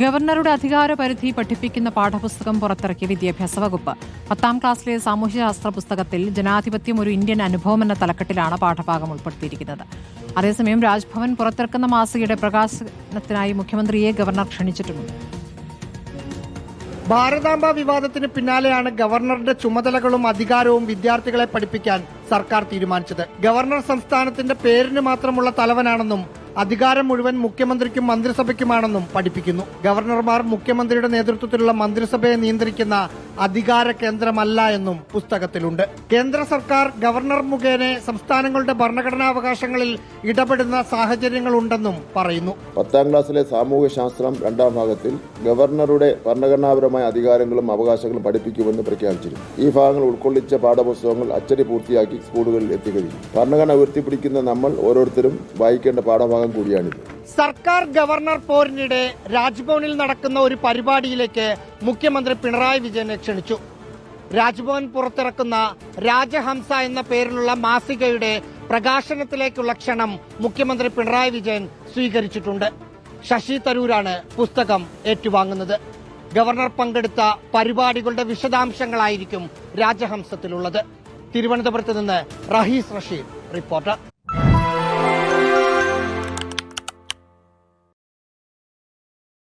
ഗവർണറുടെ അധികാര പരിധി പഠിപ്പിക്കുന്ന പാഠപുസ്തകം പുറത്തിറക്കിയ വിദ്യാഭ്യാസ വകുപ്പ്. പത്താം ക്ലാസ്സിലെ സാമൂഹ്യശാസ്ത്ര പുസ്തകത്തിൽ ജനാധിപത്യം ഒരു ഇന്ത്യൻ അനുഭവം എന്ന തലക്കെട്ടിലാണ് പാഠഭാഗം ഉൾപ്പെടുത്തിയിരിക്കുന്നത്. അതേസമയം രാജ്ഭവൻ പുറത്തിറക്കുന്ന മാസികയുടെ പ്രകാശനത്തിനായി മുഖ്യമന്ത്രിയെ ഗവർണർ ക്ഷണിച്ചിട്ടുണ്ട്. ഭാരതാംബ വിവാദത്തിന് പിന്നാലെയാണ് ഗവർണറുടെ ചുമതലകളും അധികാരവും വിദ്യാർത്ഥികളെ പഠിപ്പിക്കാൻ സർക്കാർ തീരുമാനിച്ചത്. ഗവർണർ സംസ്ഥാനത്തിന്റെ പേരിന് മാത്രമുള്ള തലവനാണെന്നും അധികാരം മുഴുവൻ മുഖ്യമന്ത്രിക്കും മന്ത്രിസഭയ്ക്കുമാണെന്നും പഠിപ്പിക്കുന്നു. ഗവർണർമാർ മുഖ്യമന്ത്രിയുടെ നേതൃത്വത്തിലുള്ള മന്ത്രിസഭയെ നിയന്ത്രിക്കുന്ന അധികാര കേന്ദ്രമല്ല എന്നും പുസ്തകത്തിലുണ്ട്. കേന്ദ്ര സർക്കാർ ഗവർണർ മുഖേന സംസ്ഥാനങ്ങളുടെ ഭരണഘടനാവകാശങ്ങളിൽ ഇടപെടുന്ന സാഹചര്യങ്ങളുണ്ടെന്നും പറയുന്നു. പത്താം ക്ലാസ്സിലെ സാമൂഹ്യ ശാസ്ത്രം രണ്ടാം ഭാഗത്തിൽ ഗവർണറുടെ ഭരണഘടനാപരമായ അധികാരങ്ങളും അവകാശങ്ങളും പഠിപ്പിക്കുമെന്ന് പ്രഖ്യാപിച്ചിരുന്നു. ഈ ഭാഗങ്ങൾ ഉൾക്കൊള്ളിച്ച പാഠപുസ്തകങ്ങൾ അച്ചടി പൂർത്തിയാക്കി സ്കൂളുകളിൽ എത്തിക്കഴിഞ്ഞു. ഭരണഘടന ഉയർത്തിപ്പിടിക്കുന്ന നമ്മൾ ഓരോരുത്തരും വായിക്കേണ്ട പാഠഭാഗം കൂടിയാണിത് സർക്കാർ ഗവർണർ പോരിനിടെ രാജ്ഭവനിൽ നടക്കുന്ന ഒരു പരിപാടിയിലേക്ക് മുഖ്യമന്ത്രി പിണറായി വിജയനെ ക്ഷണിച്ചു. രാജ്ഭവൻ പുറത്തിറക്കുന്ന രാജഹംസ എന്ന പേരിലുള്ള മാസികയുടെ പ്രകാശനത്തിലേക്കുള്ള ക്ഷണം മുഖ്യമന്ത്രി പിണറായി വിജയൻ സ്വീകരിച്ചിട്ടുണ്ട്. ശശി തരൂരാണ് പുസ്തകം ഏറ്റുവാങ്ങുന്നത്. ഗവർണർ പങ്കെടുത്ത പരിപാടികളുടെ വിശദാംശങ്ങളായിരിക്കും രാജഹംസത്തിലുള്ളത്. തിരുവനന്തപുരത്ത് നിന്ന് റഹീസ് റഷീദ് റിപ്പോർട്ടർ